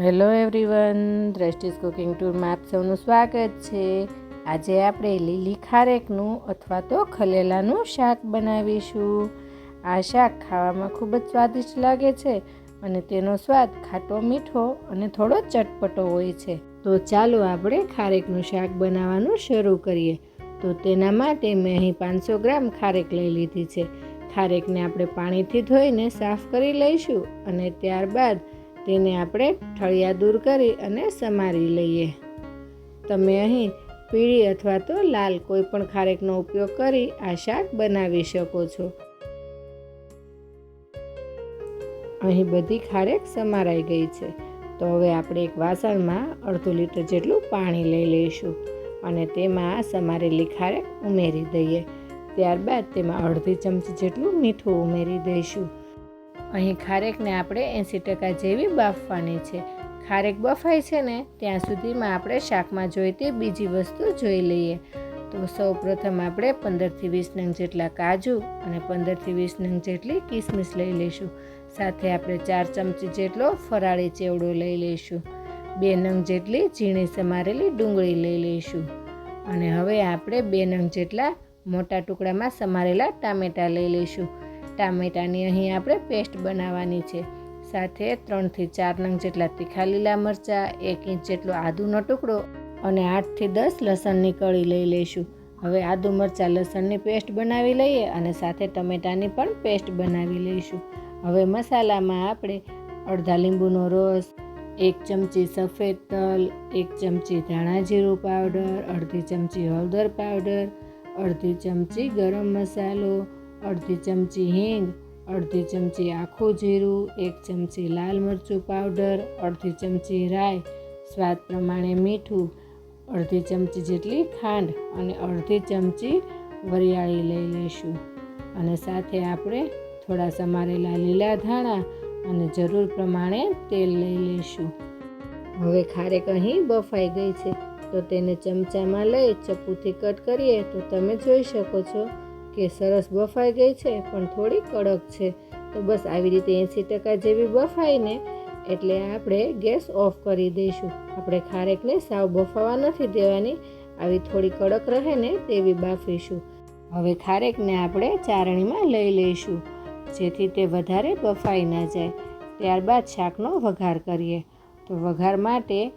Hello everyone, દ્રષ્ટિસ cooking ટૂરમાં આપ સૌનું સ્વાગત છે. આજે આપણે લીલી ખારેકનું અથવા તો ખલેલાનું શાક બનાવીશું. આ શાક ખાવામાં ખૂબ જ સ્વાદિષ્ટ લાગે છે અને તેનો સ્વાદ ખાટો મીઠો અને થોડો ચટપટો હોય છે. તો ચાલો આપણે ખારેકનું શાક બનાવવાનું શરૂ કરીએ. તો તેના માટે મેં અહીં પાંચસો ગ્રામ ખારેક લઈ લીધી છે. ખારેકને આપણે પાણીથી ધોઈને સાફ કરી લઈશું અને ત્યારબાદ તેને આપણે ઠળિયા દૂર કરી અને સમારી લઈએ. તમે અહીં પીળી અથવા તો લાલ કોઈ પણ ખારેકનો ઉપયોગ કરી આ શાક બનાવી શકો છો. અહીં બધી ખારેક સમારાઈ ગઈ છે. તો હવે આપણે એક વાસણમાં અડધો લીટર જેટલું પાણી લઈ લઈશું અને તેમાં સમારેલી ખારેક ઉમેરી દઈએ. ત્યારબાદ તેમાં અડધી ચમચી જેટલું મીઠું ઉમેરી દઈશું. અહીં ખારેકને આપણે એંસી ટકા જેવી બાફવાની છે. ખારેક બફાય છે ને, ત્યાં સુધીમાં આપણે શાકમાં જોઈતી બીજી વસ્તુ જોઈ લઈએ. તો સૌ પ્રથમ આપણે પંદરથી વીસ નંગ જેટલા કાજુ અને પંદરથી વીસ નંગ જેટલી કિસમિસ લઈ લઈશું. સાથે આપણે ચાર ચમચી જેટલો ફરાળી ચેવડો લઈ લઈશું. બે નંગ જેટલી ઝીણી સમારેલી ડુંગળી લઈ લઈશું. અને હવે આપણે બે નંગ જેટલા મોટા ટુકડામાં સમારેલા ટામેટાં લઈ લઈશું. ટામેટાની અહીં આપણે પેસ્ટ બનાવવાની છે. સાથે ત્રણથી ચાર નંગ જેટલા તીખા લીલા મરચાં, એક ઇંચ જેટલો આદુનો ટુકડો અને આઠથી દસ લસણની કળી લઈ લઈશું. હવે આદુ મરચાં લસણની પેસ્ટ બનાવી લઈએ અને સાથે ટમેટાની પણ પેસ્ટ બનાવી લઈશું. હવે મસાલામાં આપણે અડધા લીંબુનો રસ, એક ચમચી સફેદ તલ, એક ચમચી ધાણા જીરું પાવડર, અડધી ચમચી હળદર પાવડર, અડધી ચમચી ગરમ મસાલો અડધી ચમચી હિંગ, અડધી ચમચી આખું જીરું, એક ચમચી લાલ મરચું પાવડર, અડધી ચમચી રાઈ, સ્વાદ પ્રમાણે મીઠું, અડધી ચમચી જેટલી ખાંડ અને અડધી ચમચી વરિયાળી લઈ લઈશું. અને સાથે આપણે થોડા સમારેલા લીલા ધાણા અને જરૂર પ્રમાણે તેલ લઈ લઈશું. હવે ખારેક અહીં બફાઈ ગઈ છે. તો તેને ચમચામાં લઈ ચપ્પુથી કટ કરીએ તો તમે જોઈ શકો છો. કે સરસ બફાઈ ગઈ છે, પણ થોડી કડક છે. તો બસ આવી રીતે એંસી ટકા જેવી બફાઈને એટલે આપણે ગેસ ઓફ કરી દઈશું. આપણે ખારેકને સાવ બફાવા નથી દેવાની, આવી થોડી કડક રહે ને તેવી બાફીશું. હવે ખારેકને આપણે ચારણીમાં લઈ લઈશું, જેથી તે વધારે બફાઈ ના જાય. ત્યારબાદ શાકનો વઘાર કરીએ. તો વઘાર માટે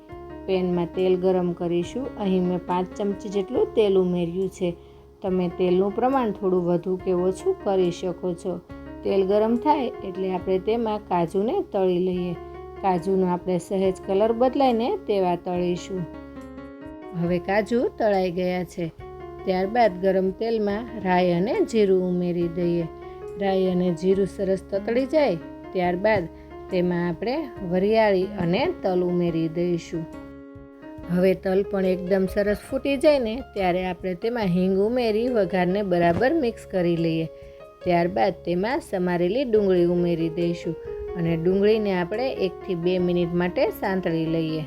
પેનમાં તેલ ગરમ કરીશું. અહીં મેં પાંચ ચમચી જેટલું તેલ ઉમેર્યું છે. તમે તેલનું પ્રમાણ થોડું વધુ કે ઓછું કરી શકો છો. તેલ ગરમ થાય એટલે આપણે તેમાં કાજુને તળી લઈએ. કાજુનો આપણે સહેજ કલર બદલાઈને તેવા તળીશું. હવે કાજુ તળાઈ ગયા છે. ત્યારબાદ ગરમ તેલમાં રાઈ અને જીરું ઉમેરી દઈએ. રાઈ અને જીરું સરસ તતળી જાય. ત્યારબાદ તેમાં આપણે વરિયાળી અને તલ ઉમેરી દઈશું. હવે તલ પણ એકદમ સરસ ફૂટી જાય ને, ત્યારે આપણે તેમાં હિંગ ઉમેરી વઘારને બરાબર મિક્સ કરી લઈએ. ત્યારબાદ તેમાં સમારેલી ડુંગળી ઉમેરી દઈશું અને ડુંગળીને આપણે એકથી બે મિનિટ માટે સાંતળી લઈએ.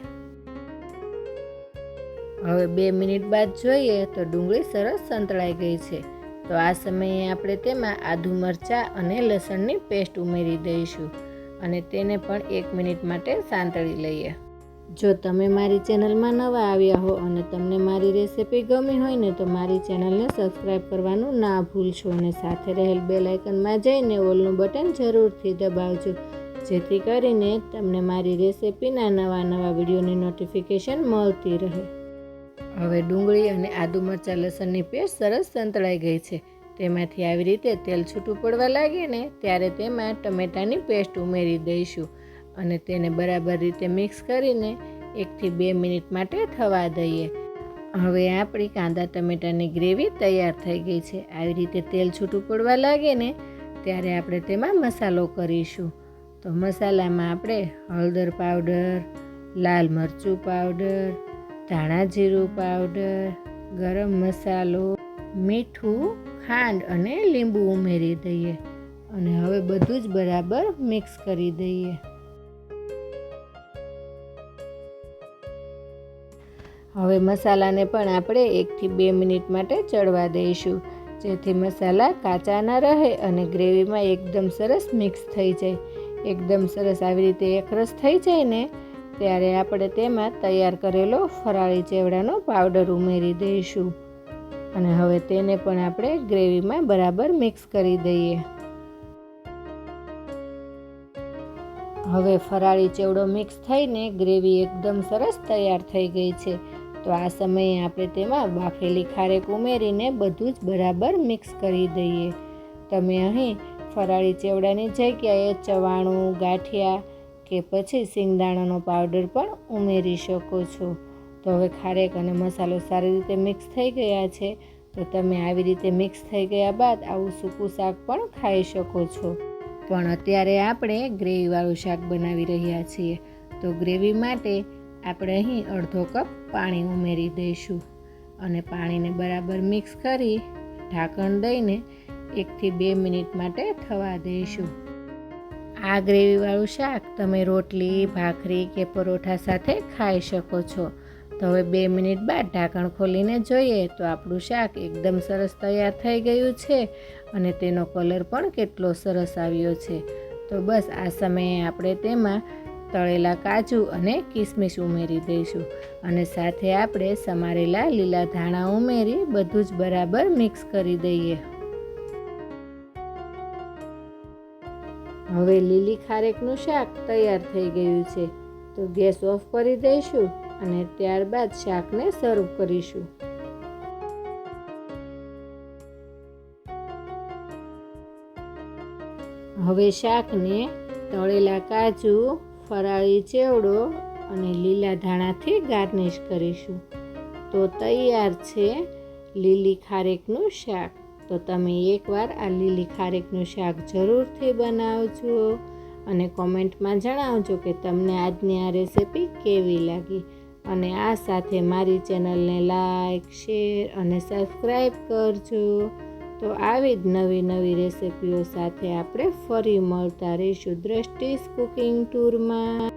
હવે બે મિનિટ બાદ જોઈએ તો ડુંગળી સરસ સંતળાઈ ગઈ છે. તો આ સમયે આપણે તેમાં આદુ મરચાં અને લસણની પેસ્ટ ઉમેરી દઈશું અને તેને પણ એક મિનિટ માટે સાંતળી લઈએ. જો તમે મારી ચેનલમાં નવા આવ્યા હો અને તમને મારી રેસિપી ગમી હોય ને તો મારી ચેનલને સબસ્ક્રાઈબ કરવાનું ના ભૂલશો અને સાથે રહેલ બે લાઇકનમાં જઈને ઓલનું બટન જરૂરથી દબાવજો. જેથી કરીને તમને મારી રેસિપીના નવા નવા વિડીયોની નોટિફિકેશન મળતી રહે. હવે ડુંગળી અને આદુ મરચાં લસણની પેસ્ટ સરસ સંતળાઈ ગઈ છે. તેમાંથી આવી રીતે તેલ છૂટું પડવા લાગે ને ત્યારે તેમાં ટમેટાની પેસ્ટ ઉમેરી દઈશું. અને તેને બરાબર રીતે મિક્સ કરીને એકથી બે મિનિટ માટે થવા દઈએ. હવે આપણી કાંદા ટમેટાની ગ્રેવી તૈયાર થઈ ગઈ છે. આવી રીતે તેલ છૂટું પડવા લાગે ને ત્યારે આપણે તેમાં મસાલો કરીશું. તો મસાલામાં આપણે હળદર પાવડર, લાલ મરચું પાવડર, ધાણા જીરું પાવડર, ગરમ મસાલો, મીઠું, ખાંડ અને લીંબુ ઉમેરી દઈએ. અને હવે બધું જ બરાબર મિક્સ કરી દઈએ. હવે મસાલાને પણ આપણે એકથી બે મિનિટ માટે ચડવા દઈશું. જેથી મસાલા કાચા ન રહે અને ગ્રેવીમાં એકદમ સરસ મિક્સ થઈ જાય. એકદમ સરસ આવી રીતે એકરસ થઈ જાય ને, ત્યારે આપણે તેમાં તૈયાર કરેલો ફરાળી ચેવડાનો પાવડર ઉમેરી દઈશું. અને હવે તેને પણ આપણે ગ્રેવીમાં બરાબર મિક્સ કરી દઈએ. હવે ફરાળી ચેવડો મિક્સ થઈને ગ્રેવી એકદમ સરસ તૈયાર થઈ ગઈ છે. તો આ સમયે આપણે તેમાં બાફેલી ખારેક ઉમેરીને બધું જ બરાબર મિક્સ કરી દઈએ. તમે અહીં ફરાળી ચેવડાની જગ્યાએ ચવાણું, ગાંઠિયા કે પછી સિંગદાણાનો પાવડર પણ ઉમેરી શકો છો. તો હવે ખારેક અને મસાલો સારી રીતે મિક્સ થઈ ગયા છે. તો તમે આવી રીતે મિક્સ થઈ ગયા બાદ આવું સૂકું શાક પણ ખાઈ શકો છો. પણ અત્યારે આપણે ગ્રેવીવાળું શાક બનાવી રહ્યા છીએ. તો ગ્રેવી માટે આપણે અહીં અડધો કપ પાણી ઉમેરી દઈશું અને પાણીને બરાબર મિક્સ કરી ઢાંકણ દઈને એકથી બે મિનિટ માટે થવા દઈશું. આ ગ્રેવીવાળું શાક તમે રોટલી, ભાખરી કે પરોઠા સાથે ખાઈ શકો છો. તો હવે બે મિનિટ બાદ ઢાંકણ ખોલીને જોઈએ તો આપણું શાક એકદમ સરસ તૈયાર થઈ ગયું છે અને તેનો કલર પણ કેટલો સરસ આવ્યો છે. તો બસ આ સમયે આપણે તેમાં તળેલા કાજુ અને કિસમિસ ઉમેરી દઈશું. અને સાથે આપણે સમારેલા લીલા ધાણા ઉમેરી બધું જ બરાબર મિક્સ કરી દઈએ. હવે લીલી ખારેકનું શાક તૈયાર થઈ ગયું છે. તો ગેસ ઓફ કરી દઈશું અને ત્યારબાદ શાકને સર્વ કરીશું. હવે શાકને તળેલા કાજુ ફરાળી ચેવડો અને લીલા ધાણાથી ગાર્નિશ કરીશું. તો તૈયાર છે લીલી ખારેકનું શાક. તો તમે એકવાર આ લીલી ખારેકનું શાક જરૂરથી બનાવજો અને કોમેન્ટમાં જણાવજો કે તમને આજની આ રેસીપી કેવી લાગી. અને આ સાથે મારી ચેનલને લાઈક, શેર અને સબસ્ક્રાઈબ કરજો. તો આવી જ નવી નવી રેસિપીઓ સાથે આપણે ફરી મળતા રહીશું દ્રષ્ટિસ કુકિંગ ટૂરમાં.